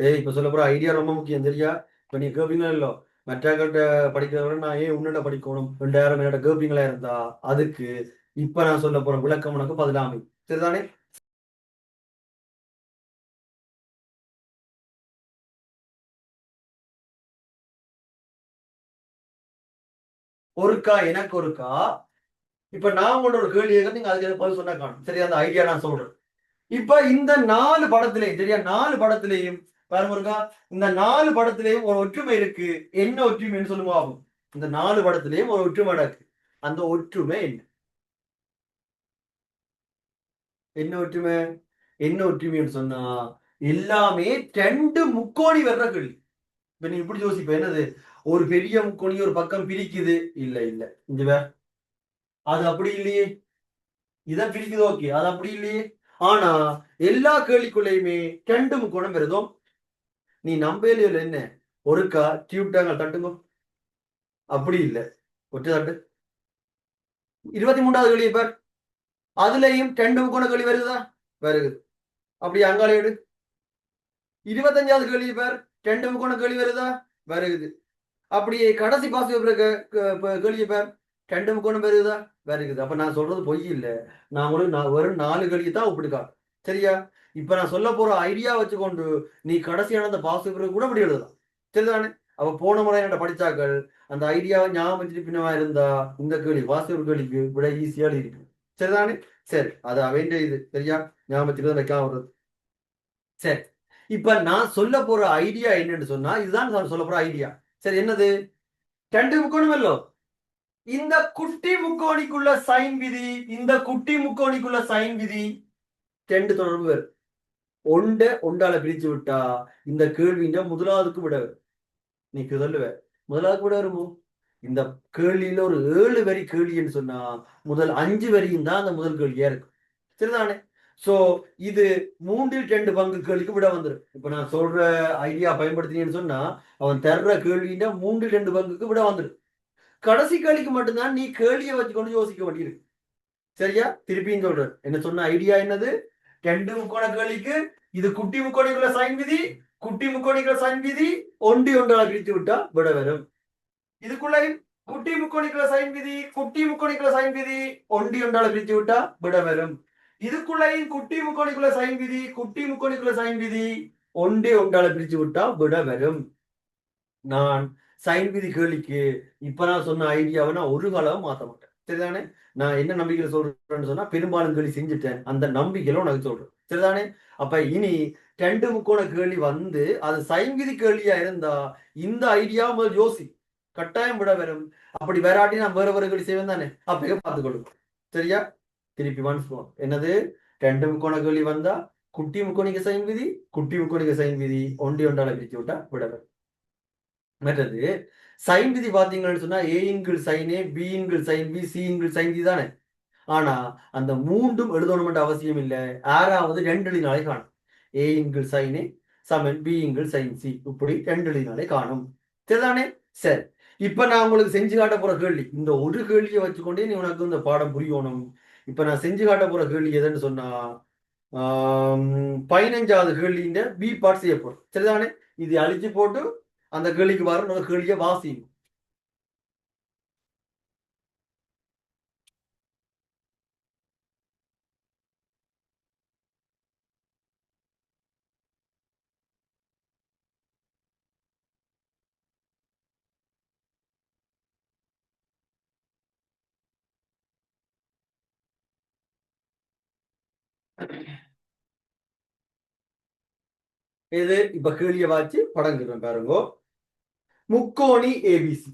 டேய் இப்ப சொல்ல போற ஐடியா ரொம்ப முக்கியம் சரியா இப்போ நீ கேப்பீங்களா இல்லோ மற்றவங்கள்ட்ட படிக்கிறவரை நான் ஏன் உன்னட படிக்கணும்? ரெண்டாயிரம் என்னோட கேப்பீங்களா இருந்தா? அதுக்கு இப்ப நான் சொல்ல போற விளக்கம் உனக்கு பதிலாமை. சரிதானே? ஒருக்கா எனக்கு ஒருக்கா? இப்ப நான் உங்களோட ஒரு கேள்வி கேட்க நீங்க அதுக்கு எனக்கு பதில் சொன்னா காணும். சரியா? அந்த ஐடியா நான் சொல்றேன். இப்ப இந்த நாலு படத்திலையும் சரியா நாலு படத்திலையும் பாருங்க ஒருக்கா இந்த நாலு படத்திலேயும் ஒரு ஒற்றுமை இருக்கு. என்ன ஒற்றுமைன்னு சொல்லுங்க ஆகும் இந்த நாலு படத்திலேயும் ஒரு ஒற்றுமை இருக்கு அந்த ஒற்றுமை என்ன? என்ன ஒற்றுமை? என்ன ஒற்றுமைன்னு சொன்னா எல்லாமே ரெண்டு முக்கோணி வர்ற கேள்வி. இப்ப நீ இப்படி யோசிப்ப என்னது? ஒரு பெரிய முக்கோணி ஒரு பக்கம் பிரிக்குது. இல்ல இல்ல. இந்த அது அப்படி இல்லையே. இதான் பிரிக்குது ஓகே அது அப்படி இல்லையே. ஆனா எல்லா கேள்விக்குள்ளேயுமே ரெண்டு முக்கோணம் வருதோ நீ நம்பேலியில் என்ன? ஒருக்கா டியூப் டேங்கல் தட்டுங்க. அப்படி இல்லை. ஒற்றை தட்டு. இருபத்தி மூன்றாவது கேள்வி பார். அதுலயும் ரெண்டு முக்கோண கேள்வி வருதா? வருது. அப்படி அங்காள எடு. இருபத்தஞ்சாவது கேள்வி பார். ரெண்டு முக்கோண கேள்வி வருதா? வருகுது அப்படியே கடைசி பாஸ் கேள்வி பார். ரெண்டு முக்கோணம் வருதா? வருகுது அப்ப நான் சொல்றது பொய் இல்லை. நான் உங்களுக்கு நான் வெறும் நாலு கேள்வி தான் ஒப்பிடுக்கா சரியா? இப்ப நான் சொல்ல போற ஐடியா வச்சுக்கொண்டு நீ கடைசியான அந்த பாசிபிள் கூட அப்படி எழுதலாம். சரிதானே? அவ போன முறை என்ன படிச்சாக்கள் அந்த ஐடியாவை ஞாபகம் வச்சுட்டு பின்னமா இருந்தா இந்த கேள்வி வாசிப்பு கேள்விக்கு விட ஈஸியா இருக்கு சரிதானே? சரி அது அவன் இது. சரியா? ஞாபகத்துக்கு தான் வைக்காம வருது சரி. இப்ப நான் சொல்ல போற ஐடியா என்னன்னு சொன்னா இதுதான் நான் சொல்ல போற ஐடியா சரி என்னது? ரெண்டு முக்கோணம் இல்லோ? இந்த குட்டி முக்கோணிக்குள்ள சைன் விதி இந்த குட்டி முக்கோணிக்குள்ள சைன் விதி ரெண்டு தொடர்பு ஒண்ட ஒண்டால பிரிச்சு விட்டா இந்த கேள்வின்ற முதலாவதுக்கு விட நீ சொல்லுவ முதலாவதுக்கு விட வருமோ இந்த கேள்வியில ஒரு ஏழு வரி கேள்வின்னு சொன்னா முதல் அஞ்சு வரியும் தான் அந்த முதல் கேள்வியா இருக்கும் சரிதானே? சோ இது மூன்றில் ரெண்டு பங்கு கேள்விக்கு விட வந்துடும் இப்ப நான் சொல்ற ஐடியா பயன்படுத்தினேன்னு சொன்னா அவன் தர்ற கேள்வின்னா மூன்றில் ரெண்டு பங்குக்கு விட வந்துடும் கடைசி கேள்விக்கு மட்டும்தான் நீ கேள்வியை வச்சுக்கொண்டு யோசிக்க வேண்டியிருக்கு. சரியா? திருப்பியும் சொல்றேன். என்ன சொன்ன ஐடியா என்னது? ரெண்டு முக்கோண கேள்விக்கு இது குட்டி முக்கோணிக்குள்ள சைன் விதி குட்டி முக்கோணிக்குள்ள சைன் விதி ஒண்டி ஒன்றால பிரித்து விட்டா விட வரும். இதுக்குள்ள குட்டி முக்கோணிக்குள்ள சைன் விதி குட்டி முக்கோணிக்குள்ள சைன் விதி ஒண்டி ஒன்றால பிரித்து விட்டா விட வரும். இதுக்குள்ளேயும் குட்டி முக்கோணிக்குள்ள சைன் விதி குட்டி முக்கோணிக்குள்ள சைன் விதி ஒண்டே ஒன்றால பிரிச்சு விட்டா விட வரும். நான் சைன் விதி கேள்விக்கு இப்ப நான் சொன்ன ஐடியாவை நான் ஒரு காலம் மாத்த மாட்டேன். சரிதானே? நான் என்ன நம்பிக்கையில சொல்றேன்னு சொன்னா பெரும்பாலும் கேள்வி செஞ்சுட்டேன். அந்த நம்பிக்கையில உனக்கு சொல்றேன். சரிதானே? அப்ப இனி ரெண்டு முக்கோண கேள்வி வந்து அது சைன் விதி கேள்வியா இருந்தா இந்த ஐடியா முதல் யோசி. கட்டாயம் விட வரும். அப்படி வராட்டி நான் வேற வேற கேள்வி செய்வேன் தானே? அப்பயே பார்த்துக்கொள்ளும் சரியா? திருப்பி ஒன்ஸ் என்னது? ரெண்டு முக்கோண கேள்வி வந்தா குட்டி முக்கோணிக்கு சைன் விதி குட்டி முக்கோணிக்கு சைன் விதி ஒண்டி ஒன்றால பிரிச்சு விட்டா விட மற்றது சைன் விதி பார்த்தீங்கன்னு சொன்னா angle சைனே B sine B C sine V தானே. ஆனா அந்த மூன்றும் எழுதணும்ன்ற அவசியம் இல்லை. ஆறாவது ரெண்டு எழுதினாலே காணும். ஏங்கிள் சைனே சமன் பி சைன் சி இப்படி ரெண்டு எழுதினாலே காணும். சரிதானே? சரி. இப்ப நான் உங்களுக்கு செஞ்சு காட்ட போற கேள்வி. இந்த ஒரு கேள்வியை வச்சுக்கொண்டே நீ உனக்கு இந்த பாடம் புரியணும். இப்ப நான் செஞ்சு காட்ட போற கேள்வி எதுன்னு சொன்னா பதினஞ்சாவது பதினஞ்சாவது கேள்விஇந்த பி பார்ட் செய்ய போறோம் சரிதானே? இது அழிச்சு போட்டு அந்த கேள்விக்கு வர நம்ம கேள்வியை வாசியும் இது இப்ப கேள்வியை வாச்சு படங்குறேன் பாருங்க. முக்கோணி ஏபிசி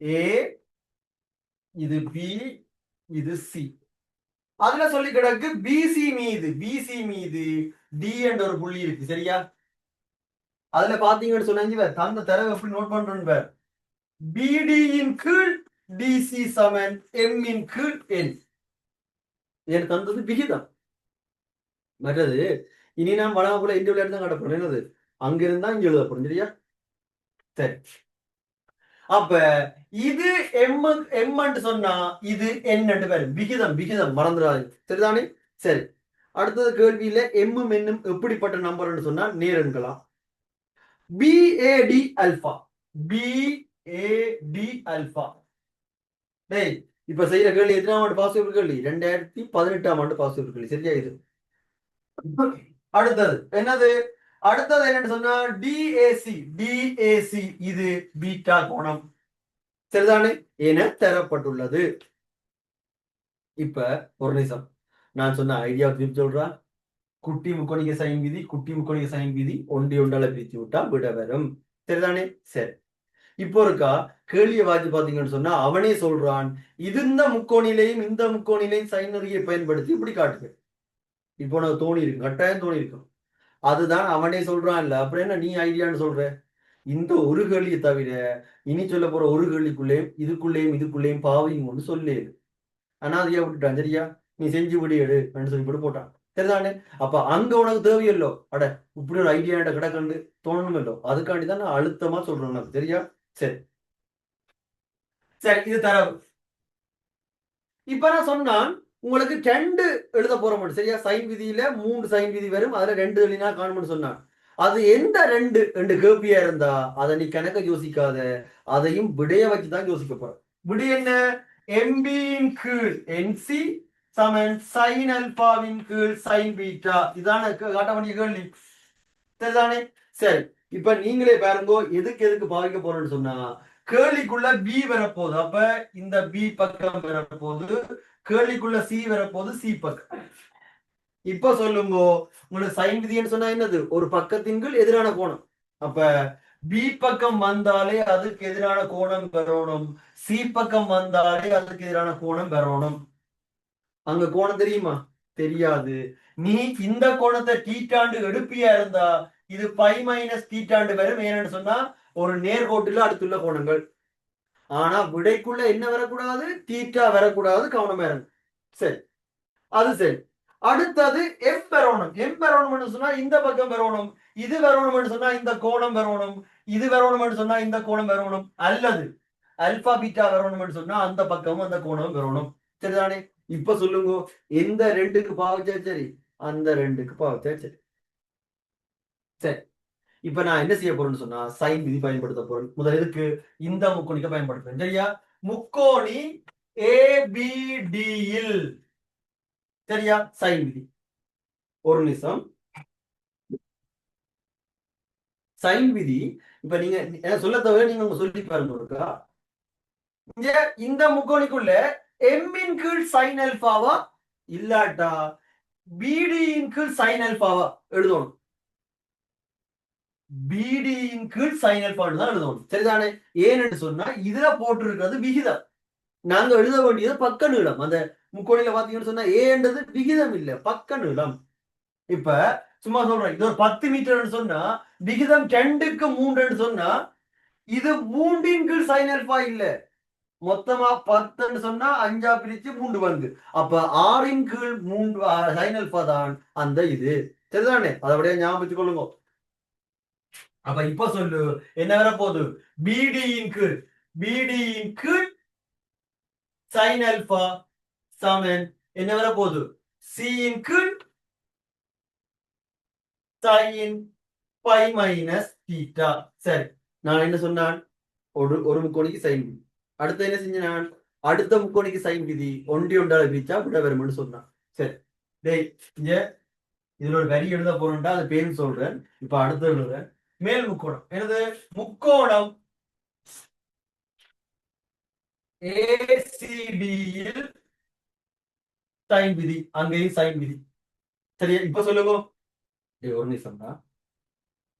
ஏ இது பி இது சி அதுல சொல்லி கிடக்கு பிசி மீது பிசி மீது டி என்ற ஒரு புள்ளி இருக்கு சரியா? அதுல பாத்தீங்கன்னு சொன்னாங்க தந்த தரவு எப்படி நோட் பண்றேன்னு பிடியின் கீழ் டிசி சமன் எம் இன் கீழ் என் எனக்கு தந்தது விகிதம். மற்றது இனி நான் வளம போல இந்த விளையாட்டு தான் கடப்போம் என்னது? அங்கிருந்தா இங்க எழுத சரியா? சரி. அப்ப இது எம் எம்ன்னு சொன்னா இது என்னன்னு பேரு. விகிதம் விகிதம் மறந்துடாது சரிதானே? சரி. அடுத்தது கேள்வியில எம்மும் என்னும் எப்படிப்பட்ட நம்பர்னு சொன்னா நேரன்களா? பிஏடி அல்பா பிஏடி அல்பா டேய் இப்ப செய்யற கேள்வி எத்தனாம் ஆண்டு பாசிபிள் கேள்வி? ரெண்டாயிரத்தி பதினெட்டாம் ஆண்டு பாசிபிள் கேள்வி. சரியா இது? அடுத்தது என்னது? அடுத்தது என்னன்னு சொன்னா டிஏசி டிஏசி இது பீட்டா கோணம். சரிதானே? என தரப்பட்டுள்ளது. இப்ப ஒரு நிமிஷம். நான் சொன்ன ஐடியா திருப்பி சொல்றா. குட்டி முக்கோணிக்க சைன் விதி குட்டி முக்கோணிக்க சைன் விதி ஒண்டி ஒண்டால பிரித்து விட்டா விட வரும். சரிதானே? சரி. இப்போ இருக்கா கேள்வியை வாசி பாத்தீங்கன்னு சொன்னா அவனே சொல்றான் இது இந்த முக்கோணிலையும் இந்த முக்கோணிலையும் சைன் நெறியை பயன்படுத்தி இப்படி காட்டுது. இப்போ உனக்கு தோணி கட்டாயம் தோணி இருக்கும் அதுதான் அவனே சொல்றான் இல்ல. அப்புறம் என்ன நீ ஐடியான்னு சொல்ற? இந்த ஒரு கேள்வியை தவிர இனி சொல்ல போற ஒரு கேள்விக்குள்ளேயும் இதுக்குள்ளேயும் இதுக்குள்ளேயும் பாவையும் கொண்டு சொல்லேது அதையா விட்டுட்டான்? சரியா? நீ செஞ்சு விடு எடு அப்படின்னு சொல்லி போட்டு போட்டான். சரிதானே? அப்ப அங்க உனக்கு தேவையல்லோ? அட இப்படி ஒரு ஐடியா கிடக்கண்டு தோணணுமல்லோ? அதுக்காண்டி தான் நான் அழுத்தமா சொல்றேன் உனக்கு. சரியா? சரி. சரி இது தரவு. இப்ப நான் சொன்னான் உங்களுக்கு ரெண்டு எழுத போற சரியா? சைன் விதியில மூன்று சைன் விதி வரும். அதுல ரெண்டு எழுதினா காணும்னு சொன்னான். அது எந்த ரெண்டு ரெண்டு கேபியா இருந்தா அதை நீ கணக்க யோசிக்காத. அதையும் விடைய வச்சுதான் யோசிக்க போற. விடு என்ன? எம்பியின் கீழ் என்சி சமன் சைன் அல்பாவின் கீழ் சைன் பீட்டா இதான காட்ட வேண்டிய கேள்வி. சரிதானே சரி இப்ப நீங்களே பாருங்கோ எதுக்கு எதுக்கு பாவிக்க போறோம்னு சொன்னா கேள்விக்குள்ள பி வரப்போகுது. அப்ப இந்த பி பக்கம் வரப்போகுது. கேள்விக்குள்ள சி வரப்போகுது சி பக்கம் இப்ப சொல்லுங்க உங்களுக்கு சைன் விதின்னு சொன்னா என்னது? ஒரு பக்கத்தின் கீழ் எதிரான கோணம். அப்ப பி பக்கம் வந்தாலே அதுக்கு எதிரான கோணம் பெறணும். சி பக்கம் வந்தாலே அதுக்கு எதிரான கோணம் பெறணும். அங்க கோணம் தெரியுமா? தெரியாது. நீ இந்த கோணத்தை டீட்டாண்டு எடுப்பியா இருந்தா இது பை மைனஸ் டீட்டாண்டு வரும். ஏன்னு சொன்னா ஒரு நேர்கோட்டுல அடுத்துள்ள கோணங்கள். ஆனா விடைக்குள்ள என்ன வரக்கூடாது? தீட்டா வரக்கூடாது கவனமா இருங்க. சரி. அது சரி. அடுத்தது எம் பெறணும். எம் பெறணும்னு சொன்னா இந்த பக்கம் பெறணும் இது வரணும்னு சொன்னா இந்த கோணம் வரணும் இது வரணும்னு சொன்னா இந்த கோணம் வரணும் அல்லது அல்பா பீட்டா வரணும்னு சொன்னா அந்த பக்கமும் அந்த கோணம் வரணும் சரிதானே? இப்ப சொல்லுங்க. எந்த ரெண்டுக்கு பாவச்சா சரி? அந்த ரெண்டுக்கு பாவச்சா சரி. சரி. இப்ப நான் என்ன செய்ய போறேன்னு சொன்னா சைன் விதி பயன்படுத்த போறேன். முதல் எதுக்கு? இந்த முக்கோணிக்க பயன்படுத்துறேன். சரியா? முக்கோணி ஏபிடியில் சரியா? சைன் விதி. ஒரு நிமிஷம். சைன் விதி இப்ப நீங்க சொல்ல தவிர நீங்க உங்க சொல்லி பாருங்க இருக்கா இந்த முக்கோணிக்குள்ள எம்மின் கீழ் சைன் அல்பாவா இல்லாட்டா பிடியின் கீழ் சைன் அல்பாவா எழுதணும். பிடியின் கீழ் சைன் அல்பா தான் எழுதணும். சரிதானே? ஏன்னு சொன்னா இதுல போட்டிருக்கிறது விகிதம். நாங்க எழுத வேண்டியது பக்க நீளம். அந்த முக்கோணில பாத்தீங்கன்னு சொன்னா ஏன்றது விகிதம் இல்ல பக்க நீளம். இப்ப சும்மா சொல்றேன். இது ஒரு பத்து மீட்டர்னு சொன்னா விகிதம் ரெண்டுக்கு மூன்றுன்னு சொன்னா இது மூன்றின் கீழ் சைன் இல்ல. மொத்தமா பத்துன்னு சொன்னா அஞ்சா பிரிச்சு மூன்று பங்கு. அப்ப ஆறின் கீழ் மூன்று சைன் அல்பா தான் அந்த இது. சரிதானே? அதை அப்படியே ஞாபகம் வச்சுக்கொள்ளுங்க அப்ப இப்ப சொல்லு. என்ன வேற போகுது? பிடியின் கீழ். பிடியின் கீழ் சைன் அல்பா சமன் என்ன வேற போகுது? சியின் கீழ் சைன் பை மைனஸ் தீட்டா சரி. நான் என்ன சொன்னான்? ஒரு ஒரு முக்கோணிக்கு சைன் விதி. அடுத்து என்ன செஞ்ச நான் அடுத்த முக்கோணிக்கு சைன் விதி. ஒன்றி ஒன்றால பிரிச்சா விட வரும்னு சொன்னான். சரி. டேய் இங்க இதுல ஒரு வரி எழுத போறோம்டா அது பேரு சொல்றேன். இப்ப அடுத்து எழுதுறேன். மேல் முக்கோணம் எனது முக்கோணம் ஏசிடியில் சைன் விதி அங்கேயும் சைன் விதி. சரியா? இப்ப சொல்லுங்க. ஒரு நிமிஷம் தான்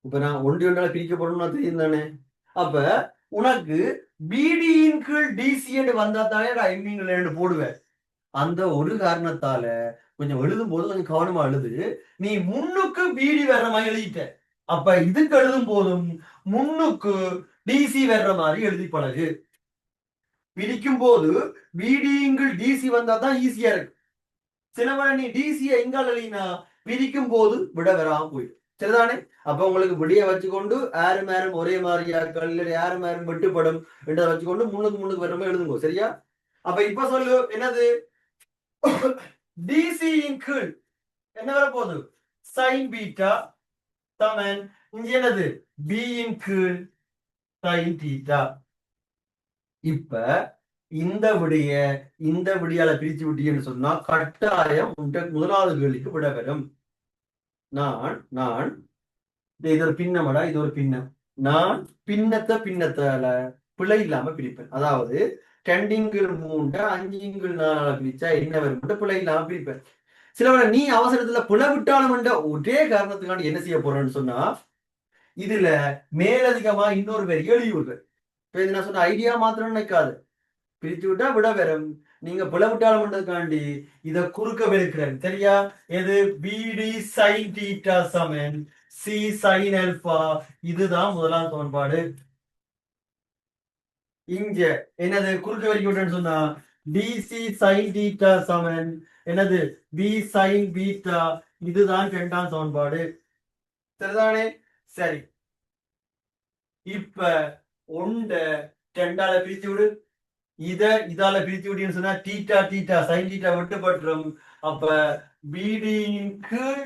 இப்ப நான் ஒன்றி ஒன்றால பிரிக்க போறோம்னா தெரியும் தானே. அப்ப உனக்கு பிடியின் கீழ் டிசி என்று வந்தா தானே நான் எம்மிங்கள் போடுவேன். அந்த ஒரு காரணத்தால கொஞ்சம் எழுதும் போது கொஞ்சம் கவனமா எழுது. நீ முன்னுக்கு பிடி வேற மாதிரி எழுதிட்ட. அப்ப இதுக்கு எழுதும் போதும் முன்னுக்கு டிசி வர்ற மாதிரி எழுதி பழகு. பிரிக்கும் போது பிடிங்கள் டிசி வந்தா தான் ஈஸியா இருக்கு. சிலவன நீ டிசியை எங்கால் எழுதினா பிரிக்கும் போது விட வராம போயிடும். சரிதானே? அப்ப உங்களுக்கு விடிய வச்சுக்கொண்டு யாரும் யாரும் ஒரே மாதிரியாக்கள் இல்லை யாரும் யாரும் வெட்டுப்படும் என்றதை வச்சுக்கொண்டு முன்னுக்கு முன்னுக்கு வர மாதிரி எழுதுங்க சரியா? அப்ப இப்ப சொல்லு என்னது? டிசியின் கீழ் என்ன வரப்போகுது? சைன் பீட்டா சமன் இங்க என்னது? B கீழ் சைன் தீட்டா இப்ப இந்த விடைய இந்த விடியால பிரிச்சு விட்டீங்கன்னு சொன்னா கட்டாயம் உண்ட முதலாவது கேள்விக்கு விட வரும். நான் நான் இது ஒரு பின்னமடா இது ஒரு பின்னம். நான் பின்னத்தை பின்னத்தால பிழை இல்லாம பிரிப்பேன். அதாவது ரெண்டிங்கிள் மூண்ட அஞ்சிங்கிள் நாலால பிரிச்சா என்ன வரும்? பிழை இல்லாம பிரிப்பேன். சிலவரை நீ அவசரத்துல புலவிட்டாலும் என்ற ஒரே காரணத்துக்காண்டி என்ன செய்ய போறேன்னு சொன்னா இதுல மேலதிகமா இன்னொரு பேர் எழுதி இப்ப இது நான் சொன்ன ஐடியா மாத்திரம் நினைக்காது. பிரிச்சு விட்டா விட வரும் நீங்க பிழை இதை பண்றதுக்காண்டி குறுக்க வெறுக்கிறேன். சரியா? எது? பிடி சைன் டீட்டா சமன். சி சைன் அல்பா இதுதான் முதலாம் சமன்பாடு. இங்க என்னது? குறுக்க வெறுக்கி விட்டேன்னு சொன்னா டிசி சைன் டீட்டா சமன். என்னது? பி சைன் பீட்டா இதுதான் இரண்டாம் சமன்பாடு. சரிதானே? சரி. இப்ப ஒண்ட ரெண்டால பிரிச்சு விடு. இத இதால பிரிச்சு விடுன்னு சொன்னா டீட்டா டீட்டா சைன் டீட்டா விட்டுப்பட்டுரும் அப்ப பிடியின் கீழ்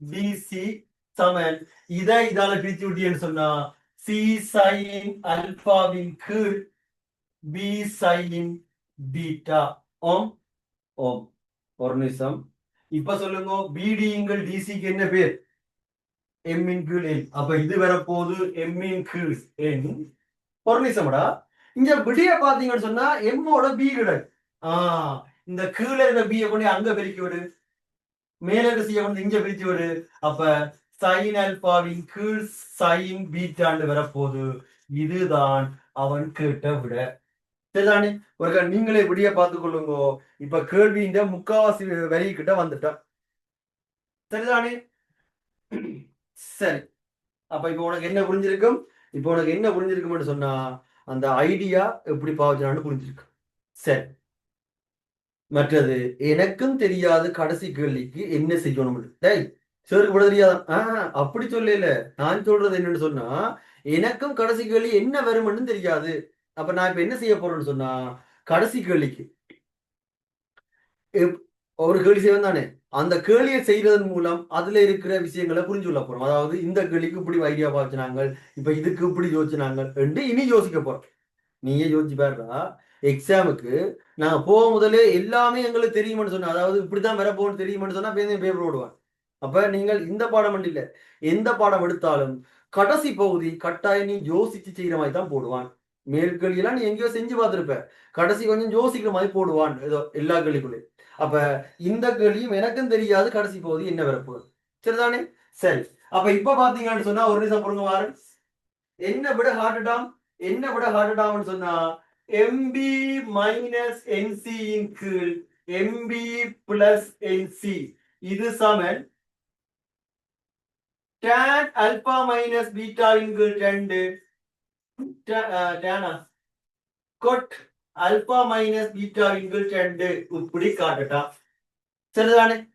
டிசி சமன். இத இதால பிரிச்சு விட்டீங்கன்னு சொன்னா சி சைன் அல்பாவின் கீழ் பி சைன் பீட்டா ஓம்? ஓம். ஒரு நிமிஷம். இப்ப சொல்லுங்க பிடிங்கள் டிசிக்கு என்ன பேர்? எம் இன் கீழ் என் அப்ப இது வரப்போகுது எம் இன் கீழ் என் ஒரு நிமிஷம்டா. இங்க விடிய பாத்தீங்கன்னு சொன்னா எம்மோட பி கிடையாது ஆஹ் இந்த கீழே இருந்த பியை கொண்டு அங்க பெருக்கி விடு. மேல இருக்க சியை கொண்டு இங்க பிரிச்சு விடு. அப்ப சைன் அல்பாவின் கீழ் சைன் பீட்டாண்டு வரப்போகுது. இதுதான் அவன் கேட்ட விட. சரிதானே? ஒரு நீங்களே விடிய பார்த்து கொள்ளுங்க. இப்ப கேள்வியின் முக்காவாசி வரிகிட்ட வந்துட்டான் சரிதானே? சரி. அப்ப இப்ப உனக்கு என்ன புரிஞ்சிருக்கும்? இப்ப உனக்கு என்ன புரிஞ்சிருக்கும்னு சொன்னா அந்த ஐடியா எப்படி பாவச்சான்னு புரிஞ்சிருக்கு. சரி. மற்றது எனக்கும் தெரியாது கடைசி கேள்விக்கு என்ன செய்யணும் டேய் சருக்கு விட தெரியாதா? ஆஹ் அப்படி சொல்லல. நான் சொல்றது என்னன்னு சொன்னா எனக்கும் கடைசி கேள்வி என்ன வரும்னு தெரியாது. அப்ப நான் இப்ப என்ன செய்ய போறேன்னு சொன்னா கடைசி கேள்விக்கு. எப்- ஒரு கேள்வி செய்வன் தானே. அந்த கேள்வியை செய்யறதன் மூலம் அதுல இருக்கிற விஷயங்களை புரிஞ்சு கொள்ள போறோம். அதாவது இந்த கேள்விக்கு இப்படி ஐடியா பாய்ச்சினாங்க இப்ப இதுக்கு இப்படி யோசிச்சினாங்க என்று இனி யோசிக்க போறோம். நீயே யோசிச்சு பாருடா. எக்ஸாமுக்கு நான் போக முதலே எல்லாமே எங்களுக்கு தெரியும்னு சொன்னேன் அதாவது இப்படிதான் வரப்போன்னு போகணும்னு சொன்னா பேருந்து பேப்பர் ஓடுவான் அப்ப நீங்கள் இந்த பாடம் மட்டும் இல்ல எந்த பாடம் எடுத்தாலும் கடைசி பகுதி கட்டாயம் நீ யோசிச்சு செய்யற மாதிரி தான் போடுவான் மேற்கல்வியெல்லாம் நீ எங்கேயோ செஞ்சு பார்த்துருப்ப. கடைசி கொஞ்சம் யோசிக்கிற மாதிரி போடுவான். ஏதோ எல்லா கேள்விக்குள்ளே அப்ப இந்த கேள்வியும் எனக்கும் தெரியாது. கடைசி போகுது என்ன வரப்போகுது? சரிதானே? சரி. அப்ப இப்ப பாத்தீங்கன்னு சொன்னா ஒரு நிமிஷம் பொருங்க. வாரு என்ன விட ஹார்ட் டாம் என்ன விட ஹார்ட் டாம்னு சொன்னா எம்பி மைனஸ் என்சி இன் கீழ் எம்பி பிளஸ் என்சி இது சமன். tan alpha minus beta இன் கீழ் ரெண்டு. டேனா? கொட் அல்பா மைனஸ் பீட்டா இன்கள் ரெண்டு இப்படி காட்டட்டா. சரிதானே?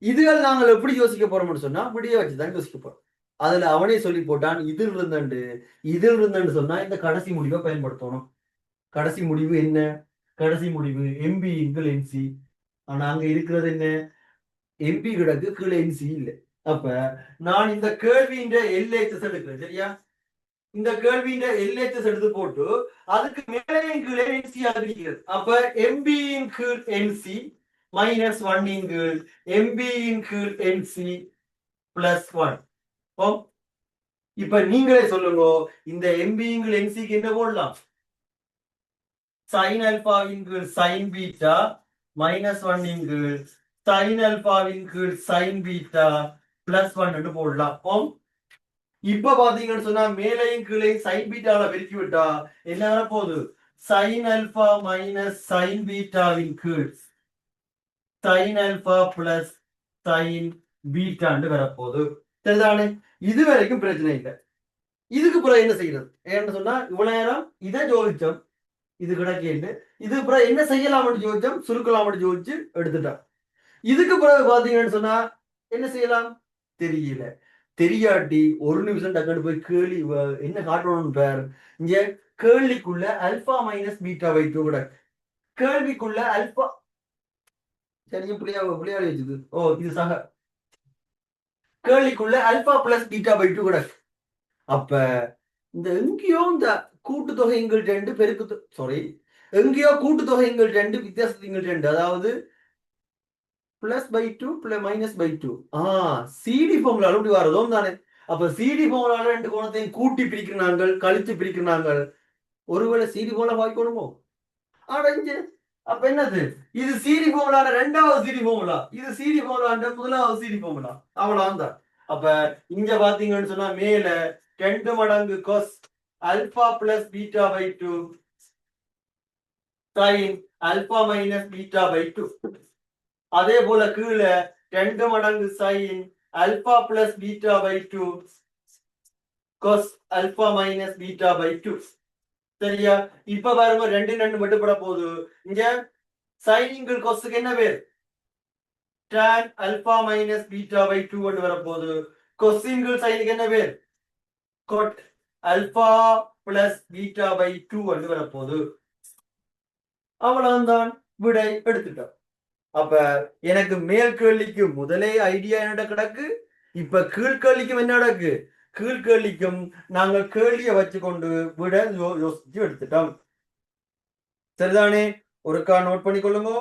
இதுகள் நாங்கள் எப்படி யோசிக்க போறோம்னு சொன்னா விடிய வச்சுதான் யோசிக்க போறோம். அதுல அவனே சொல்லி போட்டான் இதில் இருந்தண்டு இதில் இருந்தண்டு சொன்னா இந்த கடைசி முடிவை பயன்படுத்தணும். கடைசி முடிவு என்ன? கடைசி முடிவு எம்பி இன்கள் என்சி ஆனா அங்க இருக்கிறது என்ன? எம்பி கிடக்கு கீழே என்சி இல்ல. அப்ப நான் இந்த கேள்வின்ற எல்ஏஎஸ் எடுக்கிறேன் சரியா? இந்த கேள்வியின் எல்ஏஎஸ் எடுத்து போட்டு அதுக்கு மேலேயும் கீழே என்சி ஆகிருக்கிறது அப்ப எம்பி இன் கீழ் என்சி மைனஸ் ஒன் இன் கீழ் எம்பி இன் கீழ் என்சி பிளஸ் ஒன் ஓ இப்ப நீங்களே சொல்லுங்க இந்த எம்பி இன் கீழ் என்சிக்கு என்ன போடலாம்? சைன் அல்பாவின் கீழ் சைன் பீட்டா மைனஸ் ஒன் இன் கீழ் சைன் அல்பாவின் கீழ் சைன் பீட்டா பிளஸ் ஒன் போடலாம். ஓம் இப்ப பாத்தீங்கன்னு சொன்னா மேலையும் கீழையும் சைன் பீட்டால பெருக்கி விட்டா என்ன போகுது சைன் அல்பா மைனஸ் சைன் பீட்டாவின் கீழ். சைன் அல்பா பிளஸ் சைன் பீட்டான்னு வரப்போகுது. சரிதானே இது வரைக்கும் பிரச்சனை இல்லை. இதுக்கு பிறகு என்ன செய்யறது? ஏன்னு சொன்னா இவ்வளவு நேரம் இதை ஜோதிச்சோம். இது கிடைக்கிட்டு இது பிறகு என்ன செய்யலாம்னு ஜோதிச்சோம். சுருக்கலாம்னு ஜோதிச்சு எடுத்துட்டான் இதுக்கு பிறகு பாத்தீங்கன்னு சொன்னா என்ன செய்யலாம்? தெரியல. தெரியாட்டி ஒரு நிமிஷம் டக்குனு போய் கேள்வி என்ன காட்டணும்னு பேர். இங்க கேள்விக்குள்ள அல்பா மைனஸ் பீட்டா வைத்து கூட கேள்விக்குள்ள அல்பா சரி புள்ளியா புள்ளியாடி வச்சுது ஓ இது சக கேள்விக்குள்ள alpha plus beta by two கூட அப்ப இந்த எங்கேயோ இந்த கூட்டுத்தொகைங்கள் ரெண்டு பெருக்கு சாரி எங்கேயோ கூட்டுத்தொகைங்கள் ரெண்டு வித்தியாசங்கள் ரெண்டு. அதாவது plus by two plus minus by two ah CD formula அப்படி வரதோ தானே. அப்ப சிடி ஃபார்முலால ரெண்டு கோணத்தையும் கூட்டி பிரிக்கிறாங்கள் கழித்து பிரிக்கிறாங்கள் ஒருவேளை சிடி ஃபார்முலா வாய்க்கணுமோ அடைஞ்சு அப்ப என்னது? இது சிடி ஃபார்முலான ரெண்டாவது சிடி ஃபார்முலா இது சிடி ஃபார்முலா முதலாவது சிடி ஃபார்முலா அவ்வளவுதான். அப்ப இங்க பாத்தீங்கன்னு சொன்னா மேல ரெண்டு மடங்கு cos alpha plus beta by two sine alpha minus beta by two அதே போல கீழே ரெண்டு மடங்கு sine alpha plus beta by two cos alpha minus beta by two சரியா? இப்ப பாருங்க ரெண்டு ரெண்டு மட்டும் பட போகுது. இங்க சைனிங்கள் கொஸுக்கு என்ன பேர் tan alpha minus beta by two கொண்டு வரப்போகுது கொஸ்டின்கள் சைனுக்கு என்ன பேர் cot alpha plus beta by two கொண்டு வரப்போகுது அவ்வளவுதான். விடை எடுத்துட்டோம். அப்ப எனக்கு மேல் கேள்விக்கு முதலே ஐடியா என்ன கிடக்கு இப்ப கீழ்கேள்விக்கும் என்ன நடக்கு? கீழ்கேள்விக்கும் நாங்கள் கேள்வியை வச்சுக்கொண்டு விட யோசிச்சு எடுத்துட்டோம். சரிதானே? ஒருக்கா நோட் பண்ணிக்கொள்ளுங்க.